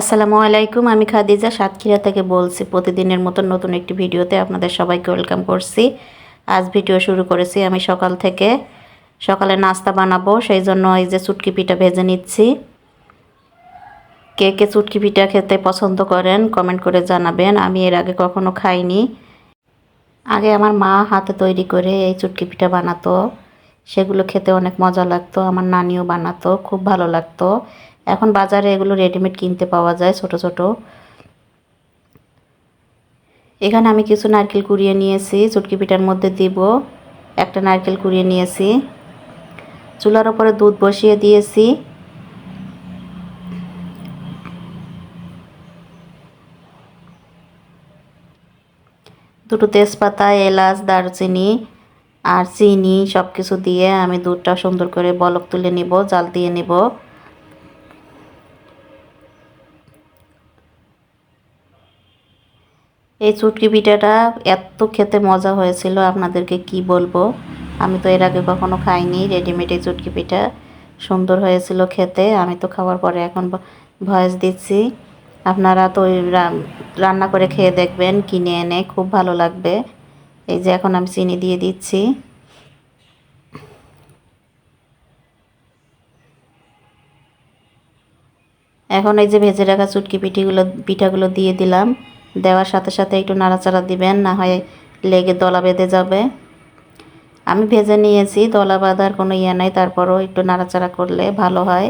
আসসালামু আলাইকুম, আমি খাদিজা সাতক্ষীরা থেকে বলছি, প্রতিদিনের মতো নতুন একটি ভিডিওতে আপনাদের সবাইকে ওয়েলকাম করছি। আজ ভিডিও শুরু করেছি আমি সকাল থেকে। সকালে নাস্তা বানাবো, সেই জন্য এই যে চুটকি পিঠা ভেজে নিচ্ছি। কে কে চুটকি পিঠা খেতে পছন্দ করেন কমেন্ট করে জানাবেন। আমি এর আগে কখনো খাইনি। আগে আমার মা হাতে তৈরি করে এই চুটকি পিঠা বানাতো। সেগুলো খেতে অনেক মজা লাগতো, আমার নানিও বানাতো, খুব ভালো লাগতো। এখন বাজারে এগুলো রেডিমেড কিনতে পাওয়া যায়, ছোট ছোট। এখানে আমি কিছু নারকেল কুড়িয়ে নিয়েছি, চুটকি পিঠার মধ্যে দিব। একটা নারকেল কুড়িয়ে নিয়েছি। চুলার ওপরে দুধ বসিয়ে দিয়েছি। দুটো তেজপাতা, এলাচ, দারচিনি আর চিনি সব কিছু দিয়ে আমি দুধটা সুন্দর করে বলক তুলে নিব, জাল দিয়ে নিব। এই চুটকি পিঠাটা এত খেতে মজা হয়েছিল, আপনাদেরকে কি বলব? আমি তো এর আগে কখনো খাইনি রেডিমেড এই চুটকি পিঠা সুন্দর হয়েছিল খেতে, আমি তো খাওয়ার পরে এখন ভয়েস দিচ্ছি। আপনারা তো রান্না করে খেয়ে দেখবেন, কিনে এনে খুব ভালো লাগবে। এই যে এখন আমি চিনি দিয়ে দিচ্ছি। এখন এই যে ভেজে রাখা চুটকি পিঠিগুলো, পিঠাগুলো দিয়ে দিলাম। দেওয়ার সাথে সাথে একটু নাড়াচাড়া দিবেন, না হয় লেগে দলা বেঁধে যাবে। আমি ভেজে নিয়েছি, দলা বাঁধার কোনো ইয়ে নাই, তারপরও একটু নাড়াচাড়া করলে ভালো হয়।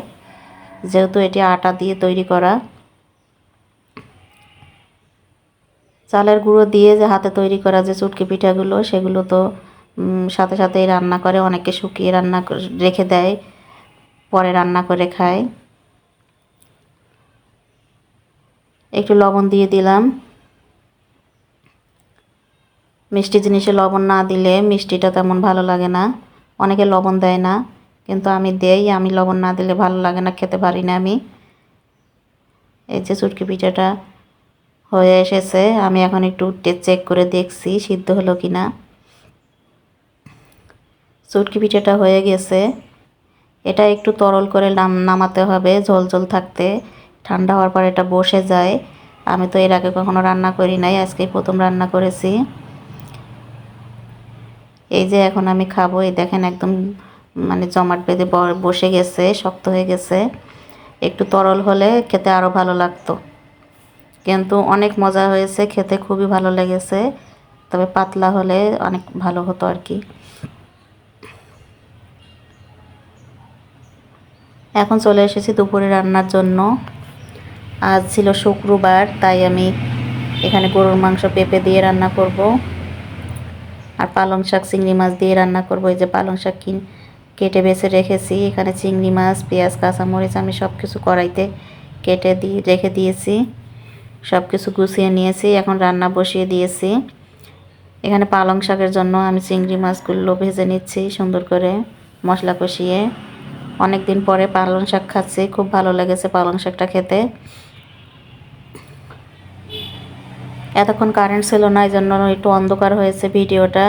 যেহেতু এটি আটা দিয়ে তৈরি করা। চালের গুঁড়ো দিয়ে যে হাতে তৈরি করা যে চুটকি পিঠাগুলো, সেগুলো তো সাথে সাথেই রান্না করে অনেকে শুকিয়ে রান্না রেখে দেয়, পরে রান্না করে খায়। একটু লবণ দিয়ে দিলাম। মিষ্টি জিনিসে লবণ না দিলে মিষ্টিটা তেমন ভালো লাগে না। অনেকে লবণ দেয় না, কিন্তু আমি দেই, আমি লবণ না দিলে ভালো লাগে না, খেতে পারি না আমি। এই যে চুটকি পিঠাটা হয়ে এসেছে, আমি এখন একটু চেক করে দেখছি সিদ্ধ হলো কি না চুটকি পিঠাটা হয়ে গেছে। এটা একটু তরল করে নাম, নামাতে হবে, ঝোল ঝোল থাকতে। ঠান্ডা হওয়ার পর এটা বসে যায়। আমি তো এর আগে কখনো রান্না করি নাই, আজকেই প্রথম রান্না করেছি। এই যে এখন আমি খাব, এই দেখেন একদম মানে জমাট বেঁধে বসে গেছে, শক্ত হয়ে গেছে। একটু তরল হলে খেতে আরও ভালো লাগতো। কিন্তু অনেক মজা হয়েছে, খেতে খুবই ভালো লেগেছে। তবে পাতলা হলে অনেক ভালো হতো আর কি। এখন চলে এসেছি দুপুরে রান্নার জন্য। আজ ছিল শুক্রবার, তাই আমি এখানে গরুর মাংস পেঁপে দিয়ে রান্না করব। আর পালং শাক, চিংড়ি মাছ দিয়ে রান্না করব। এই যে পালং শাক কিন, কেটে বেছে রেখেছি। এখানে চিংড়ি মাছ, পেঁয়াজ, কাঁচামরিচ আমি সব কিছু কড়াইতে কেটে দিয়ে রেখে দিয়েছি। সব কিছু গুছিয়ে নিয়েছি। এখন রান্না বসিয়ে দিয়েছি। এখানে পালং শাকের জন্য আমি চিংড়ি মাছগুলো ভেজে নিচ্ছি সুন্দর করে মশলা কষিয়ে। অনেক দিন পরে পালং শাক খাচ্ছি। খুব ভালো লেগেছে পালং শাকটা খেতে। এতক্ষণ কারেন্ট ছিল না এই জন্য একটু অন্ধকার হয়েছে ভিডিওটা।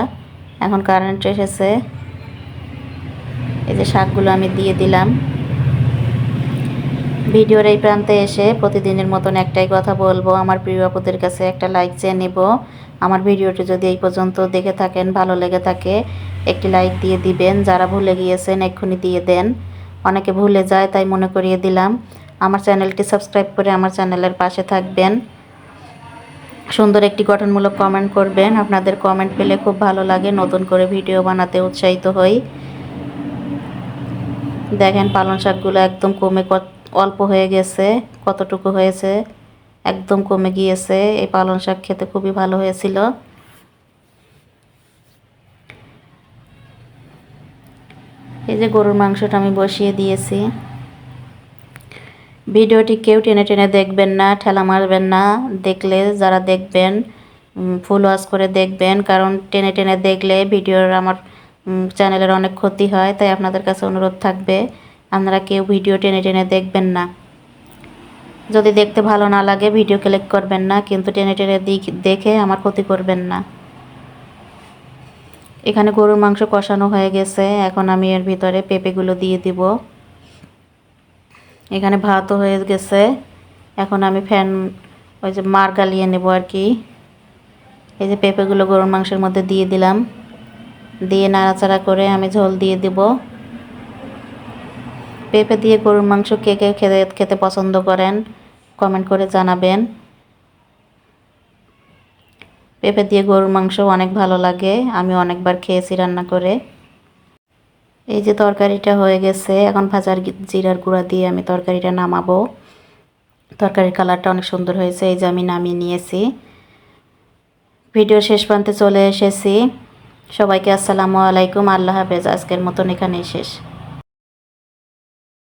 এখন কারেন্ট এসেছে। এই যে শাকগুলো আমি দিয়ে দিলাম। ভিডিওর এই প্রান্তে এসে প্রতিদিনের মতন একটাই কথা বলব। আমার প্রিয় আপুদের কাছে একটা লাইক চেয়ে নেব। আমার ভিডিওটি যদি এই পর্যন্ত দেখে থাকেন, ভালো লেগে থাকে, একটি লাইক দিয়ে দিবেন। যারা ভুলে গিয়েছেন, এক্ষুনি দিয়ে দেন। অনেকে ভুলে যায়, তাই মনে করিয়ে দিলাম। আমার চ্যানেলটি সাবস্ক্রাইব করে আমার চ্যানেলের পাশে থাকবেন। সুন্দর একটি গঠনমূলক কমেন্ট করবেন। আপনাদের কমেন্ট পেলে খুব ভালো লাগে, নতুন করে ভিডিও বানাতে উৎসাহিত হই। দেখেন পালং শাকগুলো একদম কমে অল্প হয়ে গেছে, কতটুকু হয়েছে, একদম কমে গিয়েছে। এই পালং শাক খেতে খুবই ভালো হয়েছিল। এই যে গরুর মাংসটা আমি বসিয়ে দিয়েছি। ভিডিওটি কেউ টেনে টেনে দেখবেন না, ঠেলা মারবেন না। দেখলে যারা দেখবেন ফুল ওয়াশ করে দেখবেন। কারণ টেনে টেনে দেখলে ভিডিওর আমার চ্যানেলের অনেক ক্ষতি হয়, তাই আপনাদের কাছে অনুরোধ থাকবে, আপনারা কেউ ভিডিও টেনে টেনে দেখবেন না। যদি দেখতে ভালো না লাগে, ভিডিও ক্লিক করবেন না, কিন্তু টেনে টেনে দেখে আমার ক্ষতি করবেন না। এখানে গরুর মাংস কষানো হয়ে গেছে, এখন আমি এর ভিতরে পেঁপেগুলো দিয়ে দিব। এখানে ভাতও হয়ে গেছে। এখন আমি ফ্যান, ওই যে মার গালিয়ে নেব আর কি। এই যে পেঁপেগুলো গরুর মাংসের মধ্যে দিয়ে দিলাম। দিয়ে নাড়াচাড়া করে আমি ঝোল দিয়ে দিব। পেঁপে দিয়ে গরুর মাংস কে কে খেতে খেতে পছন্দ করেন কমেন্ট করে জানাবেন। পেঁপে দিয়ে গরুর মাংস অনেক ভালো লাগে। আমি অনেকবার খেয়েছি রান্না করে। এই যে তরকারিটা হয়ে গেছে, এখন ভাজার জিরার গুঁড়া দিয়ে আমি তরকারিটা নামাবো। তরকারির কালারটা অনেক সুন্দর হয়েছে, এই যে আমি নামিয়ে নিয়েছি। ভিডিও শেষ প্রান্তে চলে এসেছি। সবাইকে আসসালামু আলাইকুম, আল্লাহ হাফেজ, আজকের মতন এখানেই শেষ।